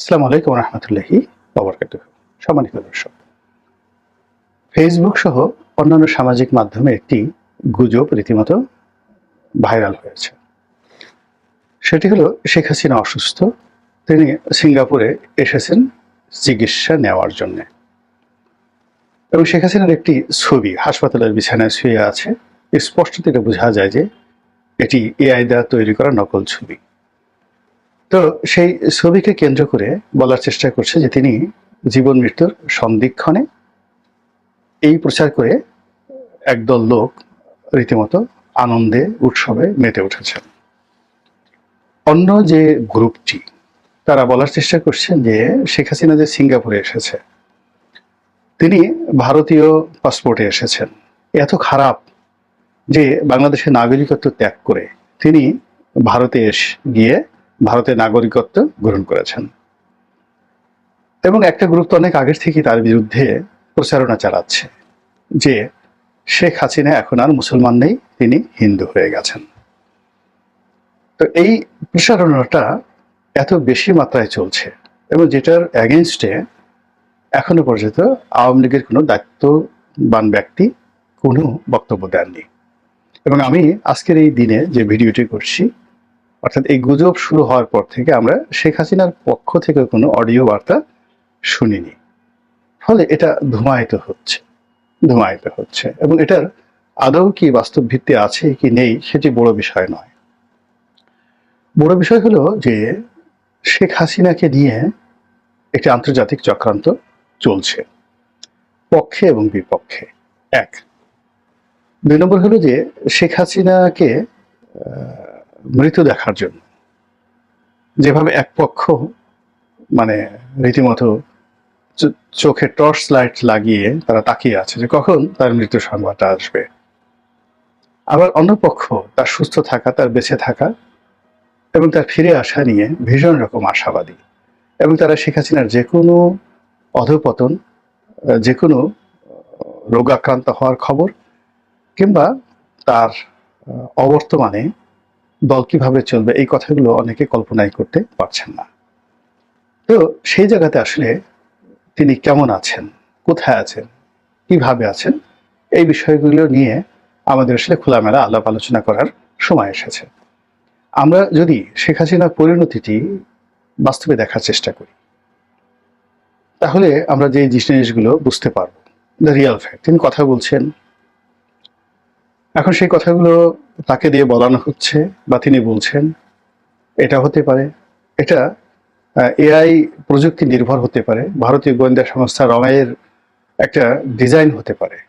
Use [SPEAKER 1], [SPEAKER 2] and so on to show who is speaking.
[SPEAKER 1] আসসালামু আলাইকুম রহমতুল্লাহি বাবরকাত সম্মানিত দর্শক ফেসবুক সহ অন্যান্য সামাজিক মাধ্যমে একটি গুজব রীতিমতো ভাইরাল হয়েছে। সেটি হলো শেখ হাসিনা অসুস্থ, তিনি সিঙ্গাপুরে এসেছেন চিকিৎসা নেওয়ার জন্য। এবং শেখ হাসিনার একটি ছবি হাসপাতালের বিছানায় শুয়ে আছে, স্পষ্ট থেকে বোঝা যায় যে এটি এআই দ্বারা তৈরি করা নকল ছবি। তো সেই ছবিকে কেন্দ্র করে বলার চেষ্টা করছে যে তিনি জীবন মৃত্যুর সন্ধিক্ষণে এই প্রচার করে একদল লোক রীতিমতো আনন্দে, উৎসবে মেতে উঠেছেন। অন্য যে গ্রুপটি, তারা বলার চেষ্টা করছেন যে শেখ হাসিনা যে সিঙ্গাপুরে এসেছে, তিনি ভারতীয় পাসপোর্টে এসেছেন। এত খারাপ যে বাংলাদেশের নাগরিকত্ব ত্যাগ করে তিনি ভারতে এস, গিয়ে ভারতের নাগরিকত্ব গ্রহণ করেছেন। এবং একটা গ্রুপ তো অনেক আগের থেকে তার বিরুদ্ধে প্রচারণা চালাচ্ছে যে শেখ হাসিনা এখন আর মুসলমান নেই, তিনি হিন্দু হয়ে গেছেন। তো এই প্রচারণাটা এত বেশি মাত্রায় চলছে এবং যেটার অ্যাগেনস্টে এখনও পর্যন্ত আওয়ামী লীগের কোনো দায়িত্ববান ব্যক্তি কোনো বক্তব্য দেননি। এবং আমি আজকের এই দিনে যে ভিডিওটি করছি অর্থাৎ এই গুজব শুরু হওয়ার পর থেকে আমরা শেখ হাসিনার পক্ষ থেকে কোনো অডিও বার্তা শুনিনি। ফলে এটা ধুমায়িত হচ্ছে ধুমায়িত হচ্ছে। এবং এটার আদৌ কি বাস্তব ভিত্তি আছে কি নেই সেটি বড় বিষয় নয়। বড় বিষয় হলো যে শেখ হাসিনাকে নিয়ে একটি আন্তর্জাতিক চক্রান্ত চলছে, পক্ষে এবং বিপক্ষে। এক, দুই নম্বর হলো যে শেখ হাসিনাকে আহ, মৃত দেখার জন্য। যেভাবে এক পক্ষ মানে রীতিমতো চোখে টর্চ লাইট লাগিয়ে তারা তাকিয়ে আছে যে কখন তার মৃত্যু সংবাদটা আসবে। আবার অন্য পক্ষ তার সুস্থ থাকা তার বেঁচে থাকা এবং তার ফিরে আসা নিয়ে ভীষণ রকম আশাবাদী। এবং তারা শেখ হাসিনার যে কোনো অধপতন যে কোনো রোগাক্রান্ত হওয়ার খবর কিংবা তার অবর্তমানে দল কীভাবে চলবে, এই কথাগুলো অনেকে কল্পনাই করতে পারছেন না। তো সেই জায়গাতে আসলে তিনি কেমন আছেন, কোথায় আছেন, কীভাবে আছেন, এই বিষয়গুলো নিয়ে আমাদের আসলে খোলামেলা আলাপ আলোচনা করার সময় এসেছে। আমরা যদি শেখ হাসিনার পরিণতিটি বাস্তবে দেখার চেষ্টা করি, তাহলে আমরা যে জিনিসগুলো বুঝতে পারব। দ্য রিয়াল ফ্যাক্ট তিনি কথা বলছেন। এখন সেই কথাগুলো তাকে দিয়ে বলানো হচ্ছে বা তিনি বলছেন, এটা হতে পারে। এটা এআই প্রযুক্তি নির্ভর হতে পারে। ভারতীয় গোয়েন্দা সংস্থা রমায়ের একটা ডিজাইন হতে পারে।